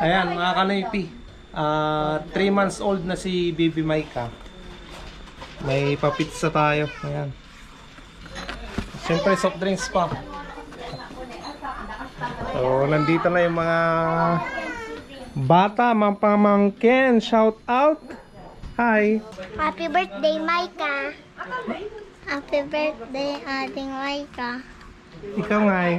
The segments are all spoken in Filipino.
Ayan, mga kanoypi. 3 months old na si Baby Maika. May papitsa tayo. Ayan. Siyempre, soft drinks pa. So, nandito na yung mga bata, mga pamangkin. Shout out. Hi. Happy birthday, Micah. Happy birthday, ating Micah. Ikaw nga eh.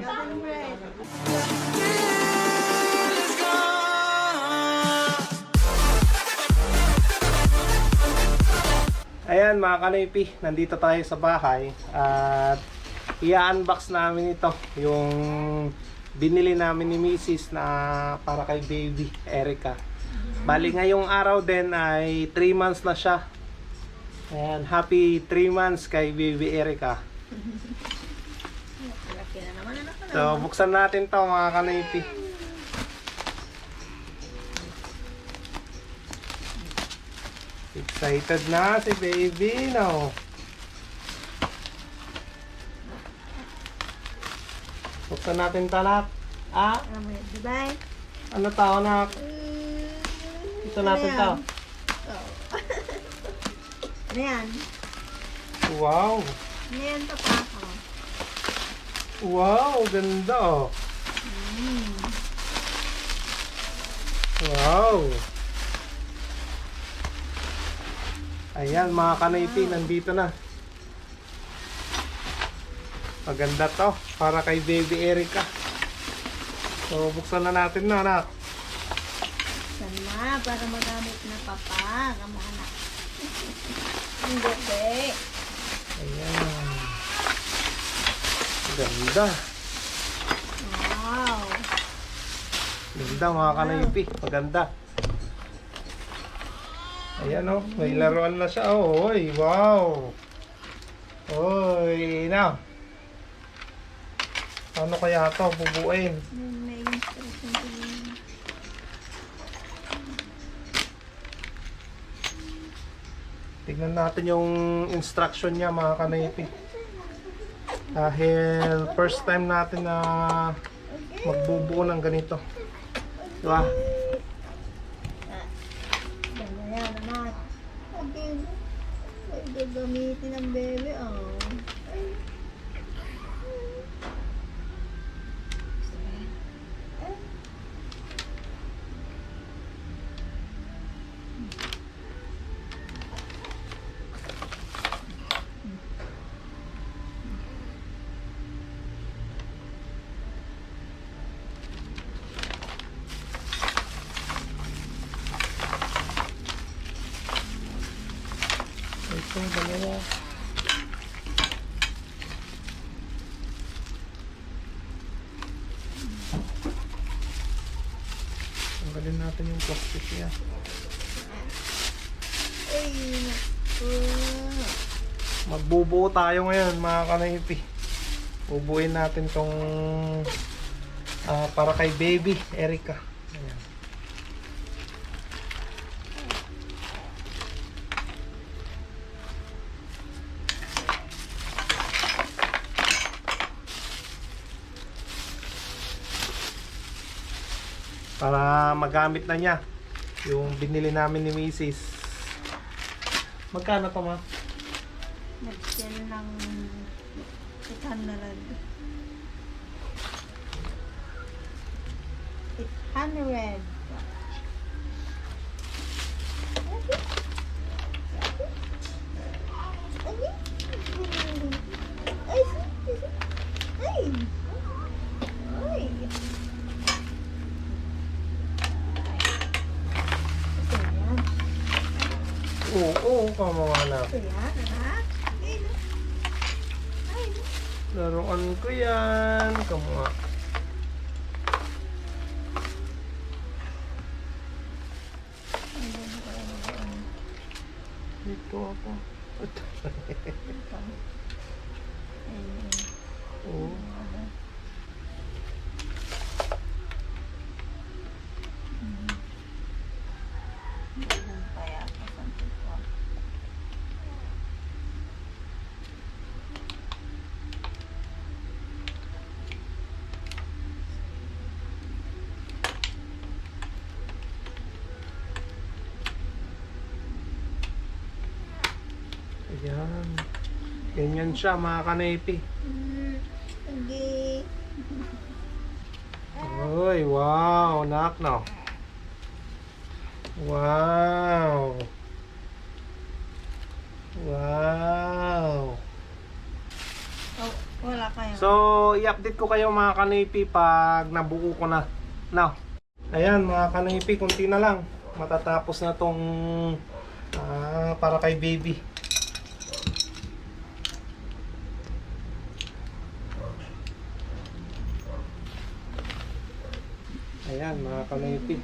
Ayan mga kanoypi, nandito tayo sa bahay at i-unbox namin ito yung binili namin ni Mrs. na para kay baby Erica. Bali ngayong araw din ay 3 months na siya. Ayan, happy 3 months kay baby Erica. So, buksan natin to mga kanipi. Excited na si baby, no? Buksan natin talat. Ah, Diba? ano tao na? Ito natin to. Ano yan? Wow! Ano yan to pa ako? Wow, ganda oh. Wow. Ayan mga kanaypi, nandito na. Maganda to, para kay baby Erica. So, buksan na natin na anak. Sana, para magamit na papa. Kama anak. Hindi. Ayan. Ganda. Wow. Ganda mga kanaypi, maganda. Ayan oh, may laruan na siya. Oh, oy, wow. Oy, na. Ano kaya to bubuin? May instruction. Tignan natin yung instruction niya mga kanaypi. Dahil first time natin na magbubuo ng ganito. Diba? Ganda yan, anak. Pwede, pwede gamitin ng bebe, oh. Ito, dalawa. Tanggalin natin yung plastic niya. Ay, naku. Magbubuo tayo ngayon mga kanaypi. Bubuin natin tong ah, para kay baby Erica. Ayan. Para magamit na niya yung binili namin ni Mrs. Magkano to ma? Nag-sell ng 800. 800. Ay! Ay! Ay! Ito yan. Oo, kamawa na. Ito yan, anak. Laruan ko yan. Kamawa. Dito ako. Oo. Ayan. Ganyan siya mga. Mm, Sige. Uy, wow. Nak no. Wow. Wow. Oh, wala kayo. So, i-update ko kayo mga kanipi pag nabuo ko na. Now, ayan mga kanipi, kunti na lang. Matatapos na tong ah, para kay baby. Ayan mga kanipi.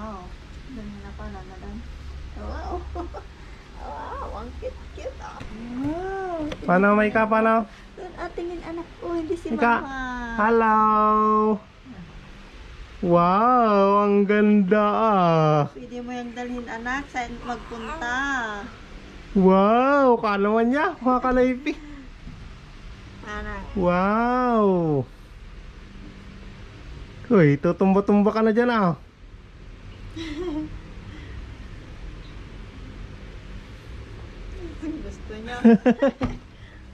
Wow. Ganun na pala, madam. Wow. wow, ang cute-cute ah. Wow. Paano may ka, paano? Doon ah, tingin anak ko, hindi si Ika. mama. Hello! Wow, ang ganda ah. Pwede mo yung dalhin anak, saan magpunta? Wow, kalaman niya, mga kanaypi. Anak. Wow! Uy, tutumba-tumba ka na dyan ah. Gusto niya.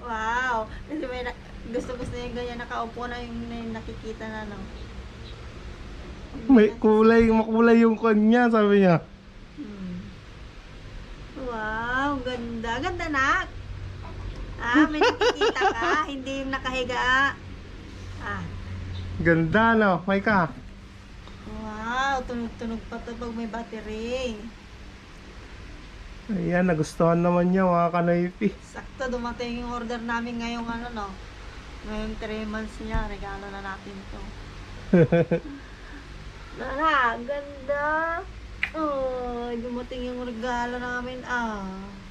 wow. Kasi may na- gusto-gusto niya ganyan nakaupo na yung, yung nakikita na no. May kulay, makulay yung kanya, sabi niya. Hmm. Wow, ganda. Ganda nak. Ah, may nakikita ka, hindi yung nakahiga. Ah, Ganda no, may ka. wow, tunog-tunog pa to pag may battery. Ayan, nagustuhan naman niya mga kanaypi. Sakto, dumating yung order namin ngayong ano no. Ngayong 3 months niya, regalo na natin to. Nara, ganda. Oh, dumating yung regalo namin. Ah.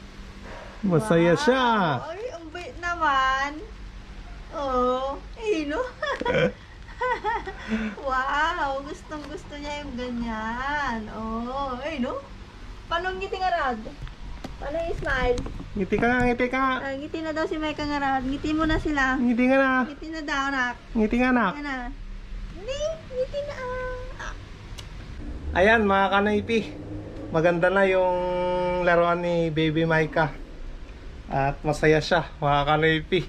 Masaya Wow. siya. Ay, ang bait naman. Oh, eh, no? wow, gustong gusto niya yung ganyan. Oh, eh, no? Paano ang Paano yung smile? Ngiti ka nga, ngiti ka. Ah, ngiti na daw si Micah nga rad. Ngiti mo na sila. Ngiti nga na. Ngiti na daw, nak. Ngiti nga na. Ngiti na. Ngiti na. Ah. Ayan mga kanaypi. Maganda na yung laruan ni Baby Micah. At masaya siya mga kanaypi.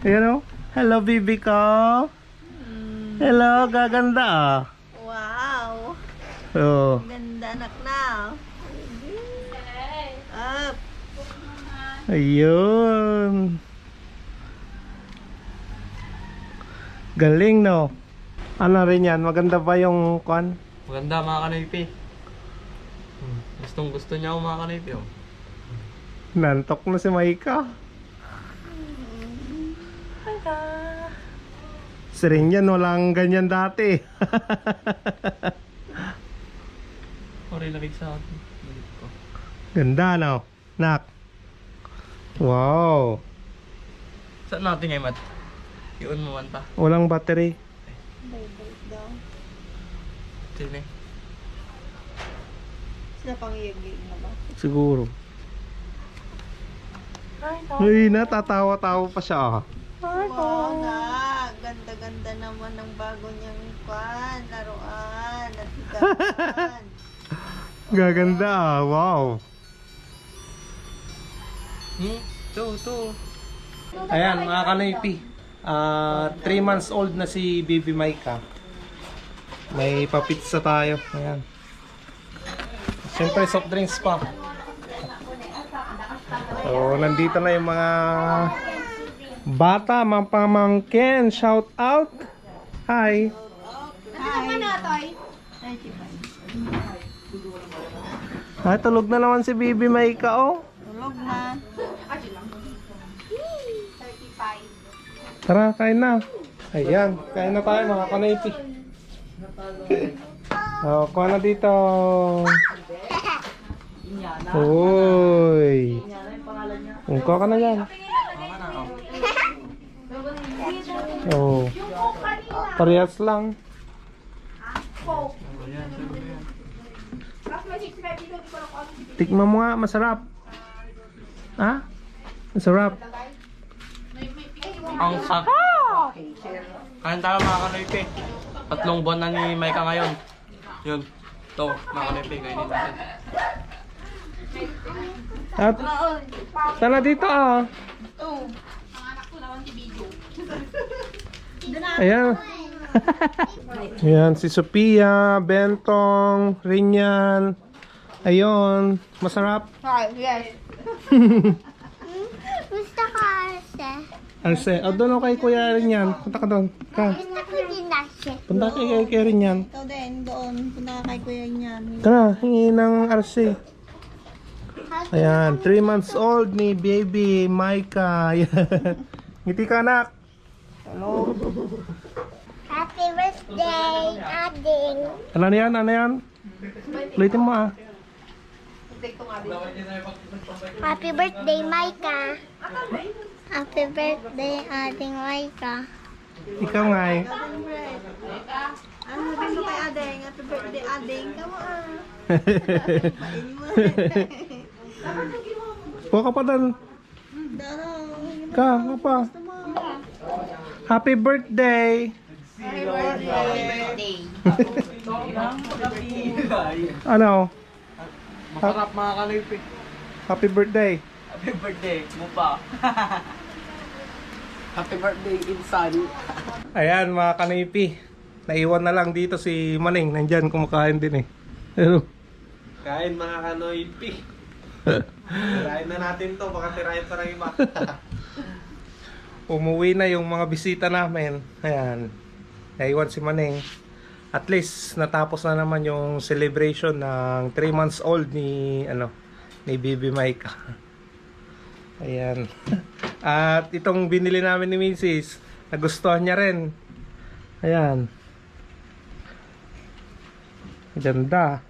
Ayan o. Hello baby ko. Mm, Hello, gaganda ah. wow. Oh. Ganda, anak na. Ayun. Galing no. Ano rin yan? Maganda ba yung kwan? Maganda mga kanaypi. Hmm. Gustong gusto niya ako mga kanaypi. Oh. Nantok na si Maika. Si Rinjan walang ganyan dati. Sorry, lamig sa akin. Ganda no? Nak. Wow. Saan natin ngayon, Mat? Iyon mo man ta. Walang battery. Bye-bye daw. Sine. Sila pang iyagig na ba? Siguro. Ay, natatawa-tawa pa siya. ah. Wow nga. Ganda-ganda naman ng bago niyang kwan, laruan, at higaan. Gaganda ah. Wow. Hmm? To, to. Ayan, mga kanaypi. 3 months old na si Baby Maika. May papitsa tayo. Ayan. Siyempre, soft drinks pa. So, nandito na yung mga bata, mga pamangkin. Shout out. Hi. Hi. Ay, tulog na naman si Baby Maika, oh. Tulog na. Tara, kain na. Ayan, kain na tayo mga kanaypi. Oh, kuha na dito. Uy. Ungko ka na yan. Oh. Parehas lang. Tikman mo nga, masarap. Ha? Masarap. Ang sak. Kain tayo mga kanoype. Tatlong buwan na ni Micah ngayon. Yun. Ito, mga kanoype, kainin natin. At, tala dito ah. Ayan. Ayan, si Sophia, Bentong, Rinyan. Ayun, masarap. yes. Gusto ko Arse, o doon ako kay Kuya Rinyan. Punta ka doon. Ka. Gusto ko din ase. Punta ka kay, kay Rinyan. Ikaw din, doon. Punta ka kay kuya niyan. Tara, hingi ng Arse. Ayan, 3 months old ni baby Maika. Ayan. Ngiti ka anak. Happy birthday, Ading. Ano na yan? Ano yan? Ulitin mo ah. Happy birthday, Maika. Happy birthday, Ading Maika. Ikaw nga eh. Ano sabi mo kay? Happy birthday, Adeng. Come on. Pain mo. Kuha ka pa doon. Daro. Ka, ka pa. Happy birthday! Ano? Masarap mga kanoype. Happy birthday. Happy birthday, Mupa. Happy birthday, Insan. Ayan mga kanipi. Naiwan na lang dito si Maning. Nandyan kumakain din eh. Ano? Kain mga kanoypi. Tirahin na natin to, baka tirahin pa ng iba. Umuwi na yung mga bisita namin. Ayan. Naiwan si Maning. At least natapos na naman yung celebration ng 3 months old ni ano ni Bibi Maika. Ayan. At itong binili namin ni Mrs. Nagustuhan niya rin. Ayan. Ganda.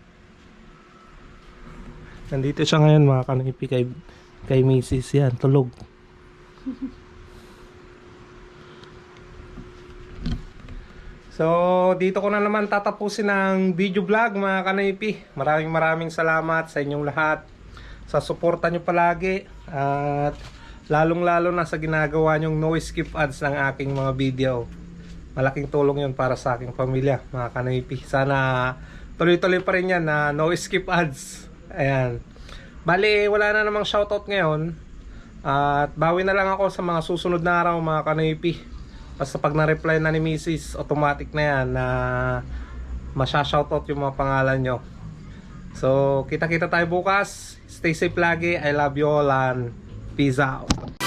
Nandito siya ngayon mga kanipi kay, kay Mrs. Yan, tulog. So, dito ko na naman tatapusin ang video vlog mga kanaypi. Maraming maraming salamat sa inyong lahat sa suporta nyo palagi at lalong lalo na sa ginagawa nyong no skip ads ng aking mga video. Malaking tulong yun para sa aking pamilya mga kanaypi. Sana tuloy-tuloy pa rin yan na no skip ads. Ayan. Bali, wala na namang shoutout ngayon. At bawi na lang ako sa mga susunod na araw mga kanaypi. Basta pag na-reply na ni Mrs. automatic na yan na masya-shoutout yung mga pangalan nyo. So, kita-kita tayo bukas. Stay safe lagi. I love you all and peace out.